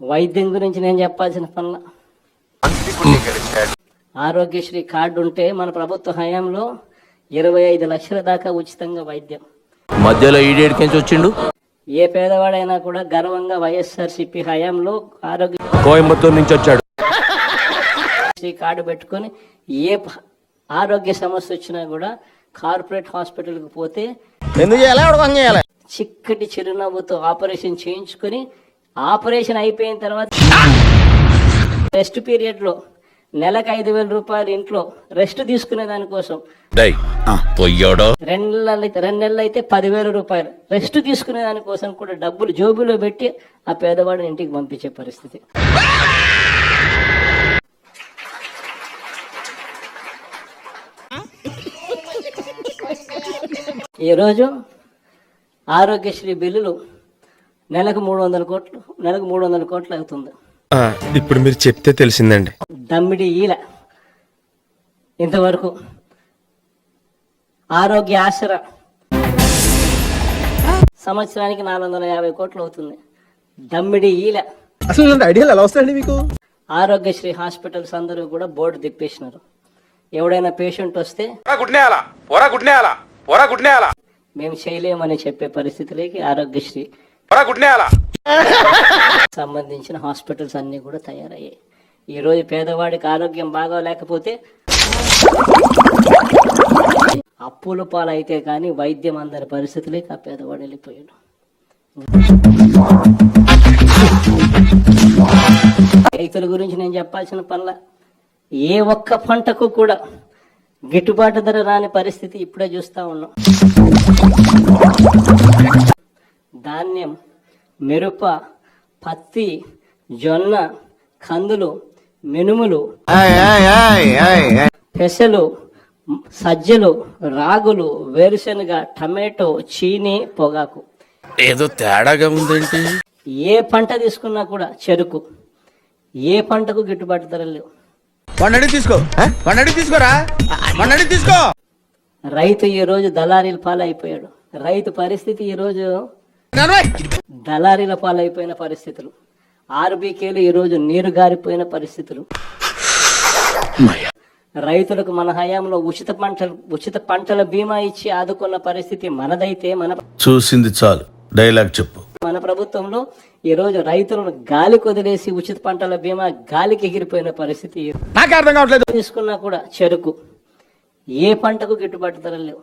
వైద్యం గురించి నేను చెప్పాల్సిన పనుల. ఆరోగ్యశ్రీ కార్డు ఉంటే మన ప్రభుత్వ హయాంలో ఇరవై ఐదు లక్షల దాకా ఉచితంగా వైద్యం. మధ్యలో ఈడేడికించి వచ్చిండు? ఏ పేదవాడైనా కూడా గర్వంగా వైఎస్ఆర్సీపీ హయాంలో ఆరోగ్యశ్రీ కోయంబత్తూరు నుంచి వచ్చాడు. కార్డు పెట్టుకొని ఏ ఆరోగ్య సమస్య వచ్చినా కూడా కార్పొరేట్ హాస్పిటల్కి పోతే ఎందుకు చేయాలి? చిక్కటి చిరునవ్వుతో ఆపరేషన్ చేయించుకొని ఆపరేషన్ అయిపోయిన తర్వాత రెస్ట్ పీరియడ్లో నెలకు ఐదు వేల రూపాయలు ఇంట్లో రెస్ట్ తీసుకునే దానికోసం. రెండు నెలలు అయితే రెండు నెలలు అయితే పదివేల రూపాయలు. రెస్ట్ తీసుకునే దానికోసం కూడా డబ్బులు జోబులో పెట్టి ఆ పేదవాడిని ఇంటికి పంపించే పరిస్థితి. ఈరోజు ఆరోగ్యశ్రీ బిల్లులు నెలకు మూడు వందల కోట్లు నెలకు మూడు వందల కోట్లు అవుతుంది. ఆ, ఇప్పుడు మీరు చెప్తే తెలిసిందండి. దమ్మిడి ఈల. ఇంతవరకు ఆరోగ్య ఆసర సంవత్సరానికి నాలుగు వందల యాభై కోట్లు అవుతుంది. దమ్మిడి ఈల. అసలు ఐడియాలు ఎలా వస్తాయండి మీకు? ఆరోగ్యశ్రీ హాస్పిటల్స్ అందరూ కూడా బోర్డు తిప్పేసినారు. ఎవడైనా పేషెంట్ వస్తే గుడ్నేయాలా ఒరా గుడ్నేయాలా ఒరా గుడ్నేయాలా మేము చేయలేమని చెప్పే పరిస్థితిలోకి ఆరోగ్యశ్రీ సంబంధించిన హాస్పిటల్స్ అన్ని కూడా తయారయ్యాయి. ఈ రోజు పేదవాడికి ఆరోగ్యం బాగోలేకపోతే అప్పుల పాలైతే కానీ వైద్యం అందరి పరిస్థితులే ఆ పేదవాడు వెళ్ళిపోయాడు. రైతుల గురించి నేను చెప్పాల్సిన పనుల ఏ ఒక్క పంటకు కూడా గిట్టుబాటు ధర రాని పరిస్థితి ఇప్పుడే చూస్తా ఉన్నాం. ధాన్యం మిరప పత్తి జొన్న కందులు మినుములు పెసలు సజ్జలు రాగులు వేరుశనగ టమాటో చీని పొగాకు. ఏదో తేడాగా ఉందేంటి? ఏ పంట తీసుకున్నా కూడా చెరుకు. ఏ పంటకు గిట్టుబాటు ధర లేవు. తీసుకో. తీసుకోరా? తీసుకో. రైతు ఈ రోజు దళారీల పాలైపోయాడు. రైతు పరిస్థితి ఈ రోజు దళారీల పాలైపోయిన పరిస్థితులు. ఆర్బీకేలు ఈ రోజు నీరు గారిపోయిన పరిస్థితులు. రైతులకు మన హయాంలో ఉచిత పంటలు ఉచిత పంటల బీమా ఇచ్చి ఆదుకున్న పరిస్థితి మనదైతే మన చూసింది చాలు. డైలాగ్ చెప్పు. మన ప్రభుత్వంలో ఈ రోజు రైతులను గాలికి వదిలేసి ఉచిత పంటల బీమా గాలికి ఎగిరిపోయిన పరిస్థితి. నాకు అర్థం కావట్లేదు. తీసుకున్నా కూడా చెరుకు. ఏ పంటకు గిట్టుబాటు ధర లేవు?